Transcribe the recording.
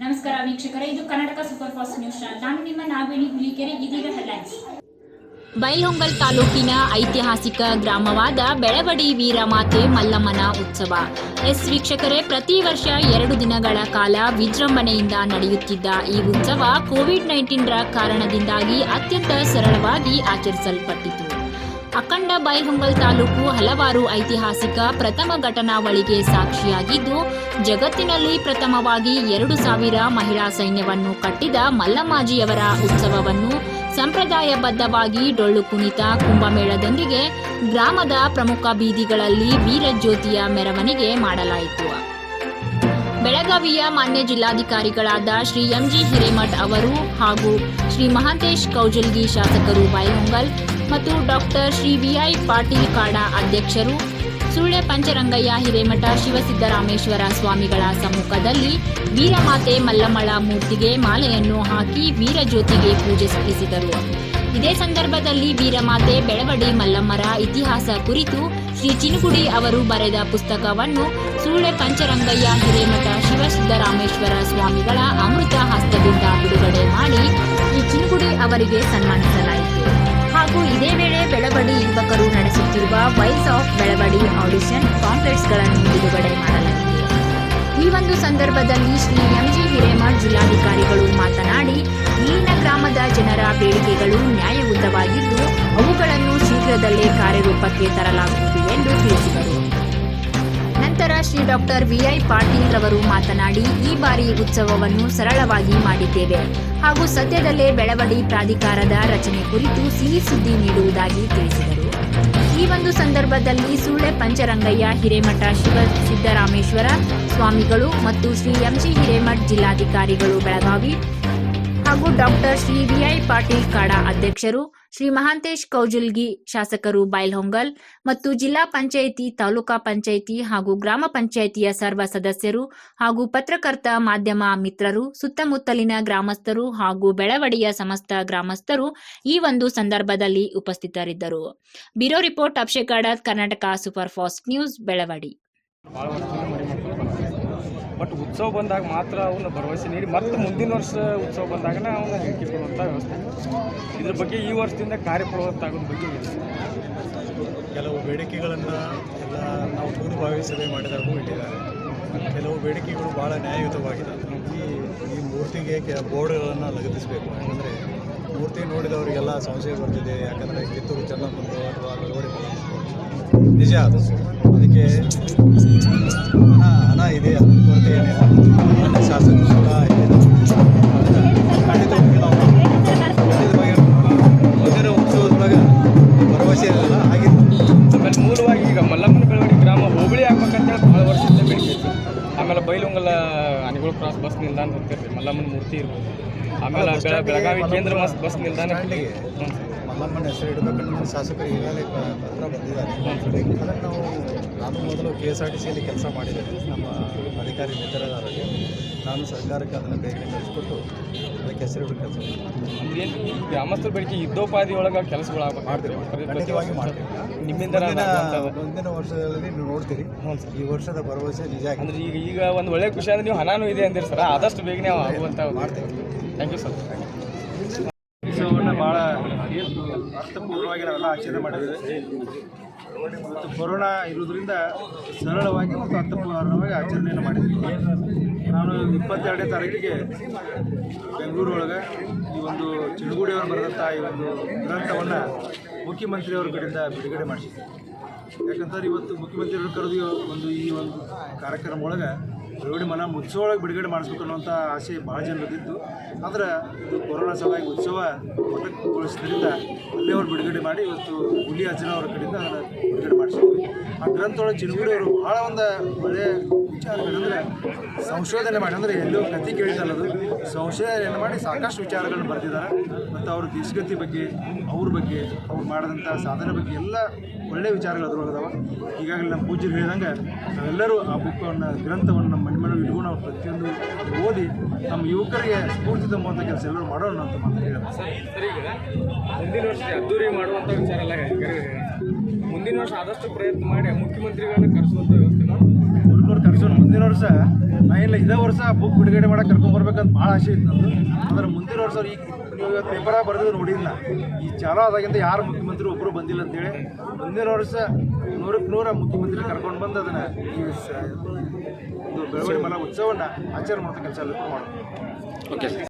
ನಮಸ್ಕಾರ ವೀಕ್ಷಕರೇ, ಇದು ಕರ್ನಾಟಕ ಸೂಪರ್ ಫಾಸ್ಟ್ ನ್ಯೂಸ್ ನಾನು ನಿಮ್ಮ ನಾವೇಣಿ ಹುಲಿಕೆರೆ, ಇದೀಗ ಹೆಡ್ಲೈನ್ಸ್. ಬೈಲಹೊಂಗಲ್ ತಾಲೂಕಿನ ಐತಿಹಾಸಿಕ ಗ್ರಾಮವಾದ ಬೆಳವಡಿ ವೀರಮಾತೆ ಮಲ್ಲಮ್ಮನ ಉತ್ಸವ. ಎಸ್ ವೀಕ್ಷಕರೇ, ಪ್ರತಿ ವರ್ಷ ಎರಡು ದಿನಗಳ ಕಾಲ ವಿಜೃಂಭಣೆಯಿಂದ ನಡೆಯುತ್ತಿದ್ದ ಈ ಉತ್ಸವ ಕೋವಿಡ್ ನೈನ್ಟೀನ್ರ ಕಾರಣದಿಂದಾಗಿ ಅತ್ಯಂತ ಸರಳವಾಗಿ ಆಚರಿಸಲ್ಪಟ್ಟಿತು. ಅಖಂಡ ಬೈಲ್ಹೊಂಗಲ್ ತಾಲೂಕು ಹಲವಾರು ಐತಿಹಾಸಿಕ ಪ್ರಥಮ ಘಟನಾವಳಿಗೆ ಸಾಕ್ಷಿಯಾಗಿದ್ದು, ಜಗತ್ತಿನಲ್ಲಿ ಪ್ರಥಮವಾಗಿ ಎರಡು ಸಾವಿರ ಮಹಿಳಾ ಸೈನ್ಯವನ್ನು ಕಟ್ಟಿದ ಮಲ್ಲಮ್ಮಾಜಿಯವರ ಉತ್ಸವವನ್ನು ಸಂಪ್ರದಾಯಬದ್ಧವಾಗಿ ಡೊಳ್ಳು ಕುಣಿತ ಕುಂಭಮೇಳದೊಂದಿಗೆ ಗ್ರಾಮದ ಪ್ರಮುಖ ಬೀದಿಗಳಲ್ಲಿ ವೀರಜ್ಯೋತಿಯ ಮೆರವಣಿಗೆ ಮಾಡಲಾಯಿತು. ಬೆಳಗಾವಿಯ ಮಾನ್ಯ ಜಿಲ್ಲಾಧಿಕಾರಿಗಳಾದ ಶ್ರೀ ಎಂಜಿ ಹಿರೇಮಠ್ ಅವರು ಹಾಗೂ ಶ್ರೀ ಮಹಾಂತೇಶ್ ಕೌಜಲ್ಗಿ ಶಾಸಕರು ಬೈಹೊಂಗಲ್ ಮತ್ತು ಡಾಕ್ಟರ್ ಶ್ರೀ ವಿಐ ಪಾಟೀಲ್ ಕಾಡ ಅಧ್ಯಕ್ಷರು. ಸುಳ್ಯ ಪಂಚರಂಗಯ್ಯ, ಹಿರೇಮಠ ಶಿವಸಿದ್ದರಾಮೇಶ್ವರ ಸ್ವಾಮಿಗಳ ಸಮ್ಮುಖದಲ್ಲಿ ವೀರಮಾತೆ ಮಲ್ಲಮ್ಮಳ ಮೂರ್ತಿಗೆ ಮಾಲೆಯನ್ನು ಹಾಕಿ ವೀರಜ್ಯೋತಿಗೆ ಪೂಜೆ ಸಲ್ಲಿಸಿದರು. ಇದೇ ಸಂದರ್ಭದಲ್ಲಿ ವೀರಮಾತೆ ಬೆಳವಡಿ ಮಲ್ಲಮ್ಮರ ಇತಿಹಾಸ ಕುರಿತು ಶ್ರೀ ಚಿನುಗುಡಿ ಅವರು ಬರೆದ ಪುಸ್ತಕವನ್ನು ಸುಳ್ಯ ಪಂಚರಂಗಯ್ಯ, ಹಿರೇಮಠ ಶಿವಸಿದ್ದರಾಮೇಶ್ವರ ಸ್ವಾಮಿಗಳ ಅಮೃತ ಹಸ್ತದಿಂದ ಬಿಡುಗಡೆ ಮಾಡಿ ಶ್ರೀ ಚಿನುಗುಡಿ ಅವರಿಗೆ ಸನ್ಮಾನಿಸಲಾಯಿತು. ಹಾಗೂ ಇದೇ ವೇಳೆ ಬೆಳವಡಿ ಯುವಕರು ನಡೆಸುತ್ತಿರುವ ವೈಸ್ ಆಫ್ ಬೆಳವಡಿ ಆಡಿಷನ್ ಕಾಂಪ್ಲೆಕ್ಸ್ಗಳನ್ನು ಬಿಡುಗಡೆ ಮಾಡಲಾಗಿದೆ. ಈ ಒಂದು ಸಂದರ್ಭದಲ್ಲಿ ಶ್ರೀ ಎಂಜಿ ಹಿರೇಮಠ್ ಜಿಲ್ಲಾಧಿಕಾರಿಗಳು ಮಾತನಾಡಿ ಇಲ್ಲಿನ ಗ್ರಾಮದ ಜನರ ಬೇಡಿಕೆಗಳು ನ್ಯಾಯಯುತವಾಗಿದ್ದು, ಅವುಗಳನ್ನು ಶೀಘ್ರದಲ್ಲೇ ಕಾರ್ಯರೂಪಕ್ಕೆ ತರಲಾಗುವುದು ಎಂದು ತಿಳಿಸಿದರು. ಶ್ರೀ ಡಾಕ್ಟರ್ ವಿಐ ಪಾಟೀಲ್ ರವರು ಮಾತನಾಡಿ, ಈ ಬಾರಿ ಉತ್ಸವವನ್ನು ಸರಳವಾಗಿ ಮಾಡಿದ್ದೇವೆ ಹಾಗೂ ಸದ್ಯದಲ್ಲೇ ಬೆಳವಡಿ ಪ್ರಾಧಿಕಾರದ ರಚನೆ ಕುರಿತು ಸಿಹಿ ಸುದ್ದಿ ನೀಡುವುದಾಗಿ ತಿಳಿಸಿದರು. ಈ ಒಂದು ಸಂದರ್ಭದಲ್ಲಿ ಸುಳ್ಳೆ ಪಂಚರಂಗಯ್ಯ ಹಿರೇಮಠ ಶಿವ ಸಿದ್ದರಾಮೇಶ್ವರ ಸ್ವಾಮಿಗಳು ಮತ್ತು ಶ್ರೀ ಎಂಜಿ ಹಿರೇಮಠ್ ಜಿಲ್ಲಾಧಿಕಾರಿಗಳು ಬೆಳಗಾವಿ ಹಾಗೂ ಡಾಕ್ಟರ್ ಶ್ರೀ ವಿಐ ಪಾಟೀಲ್ ಕಾಡ ಅಧ್ಯಕ್ಷರು, ಶ್ರೀ ಮಹಾಂತೇಶ್ ಕೌಜಲ್ಗಿ ಶಾಸಕರು ಬೈಲ್ಹೊಂಗಲ್ ಮತ್ತು ಜಿಲ್ಲಾ ಪಂಚಾಯಿತಿ, ತಾಲೂಕಾ ಪಂಚಾಯಿತಿ ಹಾಗೂ ಗ್ರಾಮ ಪಂಚಾಯಿತಿಯ ಸರ್ವ ಸದಸ್ಯರು ಹಾಗೂ ಪತ್ರಕರ್ತ ಮಾಧ್ಯಮ ಮಿತ್ರರು, ಸುತ್ತಮುತ್ತಲಿನ ಗ್ರಾಮಸ್ಥರು ಹಾಗೂ ಬೆಳವಡಿಯ ಸಮಸ್ತ ಗ್ರಾಮಸ್ಥರು ಈ ಒಂದು ಸಂದರ್ಭದಲ್ಲಿ ಉಪಸ್ಥಿತರಿದ್ದರು. Bureau report ಅಡದ್, Karnataka super fast news, Belawadi ಭಾಳ ವರ್ಷದಿಂದ ಮರಿ ಮಾಡ್ಕೊಂಡು ಬಂದಿದ್ದೀವಿ ಬಟ್ ಉತ್ಸವ ಬಂದಾಗ ಮಾತ್ರ ಅವನ್ನ ಭರವಸೆ ನೀಡಿ, ಮತ್ತೆ ಮುಂದಿನ ವರ್ಷ ಉತ್ಸವ ಬಂದಾಗನೇ ಅವನ್ನ ಹೇಳಿಕೆ ವ್ಯವಸ್ಥೆ. ಇದ್ರ ಬಗ್ಗೆ ಈ ವರ್ಷದಿಂದ ಕಾರ್ಯಪ್ರವೃತ್ತಾಗೋದ್ರ ಬಗ್ಗೆ. ಕೆಲವು ಬೇಡಿಕೆಗಳನ್ನು ಎಲ್ಲ ನಾವು ಪೂರ್ವಭಾವಿ ಮಾಡಿದಾಗೂ ಇಟ್ಟಿದ್ದಾರೆ ಕೆಲವು ಬೇಡಿಕೆಗಳು ಭಾಳ ನ್ಯಾಯಯುತವಾಗಿದೆ ಈ ಈ ಮೂರ್ತಿಗೆ ಕೆ, ಬೋರ್ಡ್ಗಳನ್ನು ಲಗತ್ತಿಸಬೇಕು. ಯಾಕಂದರೆ ಮೂರ್ತಿ ನೋಡಿದವರಿಗೆಲ್ಲ ಸಂಶಯ ಬರ್ತಿದೆ. ಯಾಕಂದರೆ ಕಿತ್ತೂರು ಚೆನ್ನಪ್ಪಂದು ಅಥವಾ ಮಲ್ಲಮ್ಮಂದು. ನಿಜ ಅದು. ಅದಕ್ಕೆ ಹಣ ಹಣ ಇದೆ ಅದು ಕೊರತೆ ಏನಿಲ್ಲ. ಮಾನ್ಯ ಶಾಸಕರು ಕೂಡ ನಾವು. ಉತ್ಸವದೊಳಗೆ ಭರವಸೆ ಇರಲಿಲ್ಲ ಆಗಿತ್ತು. ಆಮೇಲೆ ಮೂಲವಾಗಿ ಈಗ ಮಲ್ಲಮ್ಮನ ಬೆಳವಡಿ ಗ್ರಾಮ ಹೋಬಳಿ ಆಗ್ಬೇಕಂತೇಳಿ ಭಾಳ ವರ್ಷದಿಂದ ಬೇಡಿಕೆ ಇತ್ತು ಆಮೇಲೆ ಬೈಲುಂಗಲ ಅನಿಗೋಳ ಕ್ರಾಸ್ ಬಸ್ ನಿಲ್ದಾಣ ಬರ್ತಿರ್ರಿ ಮಲ್ಲಮ್ಮನ ಮೂರ್ತಿ ಇರ್ಬೋದು. ಆಮೇಲೆ ಬೆಳ- ಬೆಳಗಾವಿ ಕೇಂದ್ರ ಬಸ್ ಬಸ್ ನಿಲ್ದಾಣ ಮಲ್ಲಮ್ಮನ ಹೆಸರು ಇಡಬೇಕಂತ ನಮ್ಮ ಶಾಸಕರು ಈಗಾಗಲೇ ಪತ್ರ ಬಂದಿದ್ದಾರೆ. ಅದನ್ನು ನಾವು ನಾನು ಮೊದಲು ಕೆ ಎಸ್ ಆರ್ ಟಿ ಸಿಯಲ್ಲಿ ಕೆಲಸ ಮಾಡಿದ್ದೇನೆ ನಮ್ಮ ಅಧಿಕಾರಿ ಮಿತ್ರರಾಗಿ ನಾನು ಸರ್ಕಾರಕ್ಕೆ ಅದನ್ನು ಬೇಗನೆ ಕಳಿಸ್ಕೊಟ್ಟು ಅದಕ್ಕೆ ಹೆಸರು ಇಡೋ ಕೆಲಸ ಈ ಗ್ರಾಮಸ್ಥರ ಬೆಳಗ್ಗೆ ಯುದ್ಧೋಪಾದಿ ಒಳಗೆ ಕೆಲಸಗಳು ಮಾಡ್ತೀವಿ ಆಗ್ಬೇಕು ಖಂಡಿತವಾಗಿ ಮಾಡ್ತೀವಿ. ನಿಮ್ಮಿಂದ ಮುಂದಿನ ವರ್ಷದಲ್ಲಿ ನೀವು ನೋಡ್ತೀರಿ. ಈ ವರ್ಷದ ಭರವಸೆ ನಿಜ ಅಂದ್ರೆ ಈಗ ಈಗ ಒಂದು ಒಳ್ಳೆ ಖುಷಿ ಅಂದರೆ ನೀವು ಹಣನೂ ಇದೆ ಅಂದಿರಿ ಸರ್. ಆದಷ್ಟು ಬೇಗನೆ ಆಗುವಂತ ಮಾಡ್ತೀವಿ. ಥ್ಯಾಂಕ್ ಯು ಸರ್ ಅರ್ಥಪೂರ್ಣವಾಗಿ ನಾವೆಲ್ಲ ಆಚರಣೆ ಮಾಡಿದ್ದೇವೆ ಮತ್ತು ಕೊರೋನಾ ಇರೋದ್ರಿಂದ ಸರಳವಾಗಿ ಮತ್ತು ಅರ್ಥಪೂರ್ಣವಾಗಿ ಆಚರಣೆಯನ್ನು ಮಾಡಿದ್ದೀವಿ ನಾನು ಇಪ್ಪತ್ತೆರಡನೇ ತಾರೀಕಿಗೆ ಬೆಂಗಳೂರೊಳಗೆ ಈ ಒಂದು ಚಿಣಗುಡಿಯವರು ಬರೆದಂಥ ಈ ಒಂದು ಗ್ರಂಥವನ್ನು ಮುಖ್ಯಮಂತ್ರಿಯವರ ಕಡೆಯಿಂದ ಬಿಡುಗಡೆ ಮಾಡಿಸಿದ್ದೆ. ಯಾಕಂತಂದ್ರೆ ಇವತ್ತು ಮುಖ್ಯಮಂತ್ರಿಯವರು ಕರೆದು ಒಂದು ಈ ಒಂದು ಕಾರ್ಯಕ್ರಮ ಒಳಗೆ ಬೆಳವಡಿ ಮನ ಒಳಗೆ ಬಿಡುಗಡೆ ಮಾಡಿಸ್ಬೇಕು ಅನ್ನೋಂಥ ಆಸೆ ಭಾಳ ಜನರದಿದ್ದು ಆದ್ರೆ ಇದು ಕೊರೋನಾ ಸಲುವಾಗಿ ಉತ್ಸವ ಮೊಟಕುಗೊಳಿಸಿದ್ರಿಂದ ಅಲ್ಲೇ ಅವ್ರು ಬಿಡುಗಡೆ ಮಾಡಿ ಇವತ್ತು ಹುಲಿ ಅಜ್ಜನ ಅವರ ಕಡೆಯಿಂದ ಅದನ್ನು ಬಿಡುಗಡೆ ಮಾಡಿಸಿದ್ವಿ. ಆ ಗ್ರಂಥ ಒಳಗೆ ಚಿಣಗುಡಿ ಅವರು ಭಾಳ ಒಂದು ಒಳ್ಳೆಯ ವಿಚಾರಗಳಂದರೆ ಸಂಶೋಧನೆ ಮಾಡಿ, ಅಂದರೆ ಎಲ್ಲೋ ಕೇಳಿದಲ್ಲ ಕೇಳಿದಲ್ಲದು ಸಂಶೋಧನೆಯನ್ನು ಮಾಡಿ ಸಾಕಷ್ಟು ವಿಚಾರಗಳನ್ನು ಬರೆದಿದ್ದಾರೆ. ಮತ್ತು ಅವ್ರ ದೇಶಗತಿ ಬಗ್ಗೆ, ಅವ್ರ ಬಗ್ಗೆ, ಅವ್ರು ಮಾಡಿದಂಥ ಸಾಧನೆ ಬಗ್ಗೆ ಎಲ್ಲ ಒಳ್ಳೆಯ ವಿಚಾರಗಳು ಅದ್ರೊಳಗದಾವ. ಈಗಾಗಲೇ ನಮ್ಮ ಪೂಜ್ಯರು ಹೇಳಿದಂಗೆ ನಾವೆಲ್ಲರೂ ಆ ಬುಕ್ಕನ್ನು, ಗ್ರಂಥವನ್ನು ನಮ್ಮ ಮನೆ ಮನೆ ಇಟ್ಕೊಂಡು ನಾವು ಪ್ರತಿಯೊಂದು ಓದಿ ನಮ್ಮ ಯುವಕರಿಗೆ ಸ್ಫೂರ್ತಿ ತುಂಬುವಂಥ ಕೆಲಸ ಎಲ್ಲರೂ ಮಾಡೋಣ ಅಂತ ಮಾತು ಹೇಳಿದ್ರು ಈಗ ಮುಂದಿನ ವರ್ಷ ಅದ್ದೂರಿ ಮಾಡುವಂಥ ವಿಚಾರ ಎಲ್ಲ ಮುಂದಿನ ವರ್ಷ ಆದಷ್ಟು ಪ್ರಯತ್ನ ಮಾಡಿ ಮುಖ್ಯಮಂತ್ರಿಗಳನ್ನ ಕರೆಸುವಂಥ ವ್ಯವಸ್ಥೆ ಹುಡುಗರು ಕರೆಸೋಣ. ಮುಂದಿನ ವರ್ಷ ನಾ ಇಲ್ಲ ಇದೇ ವರ್ಷ ಬುಕ್ ಬಿಡುಗಡೆ ಮಾಡಕ್ಕೆ ಕರ್ಕೊಂಬರ್ಬೇಕಂತ ಭಾಳ ಆಸೆ ಇತ್ತು ನಂದು. ಅಂದ್ರೆ ಮುಂದಿನ ವರ್ಷ ಈಗ ಇವತ್ತು ಪೇಪರ ಬರೆದ್ ನೋಡಿಲ್ಲ ಈ ಚಾಲೂ ಆದಾಗಿಂದ ಯಾರು ಮುಖ್ಯಮಂತ್ರಿ ಒಬ್ಬರು ಬಂದಿಲ್ಲ ಅಂತೇಳಿ ಮುಂದಿನ ವರ್ಷ ನೂರಕ್ಕೆ ನೂರ ಮುಖ್ಯಮಂತ್ರಿ ಕರ್ಕೊಂಡು ಬಂದು ಅದನ್ನ ಈ ಬೆಳವಣಿಗೆ ಮಲ ಉತ್ಸವನ್ನ ಆಚರಣೆ ಮಾಡ್ತಕ್ಕಂಥ ಕೆಲಸ ಮಾಡೋದು ಓಕೆ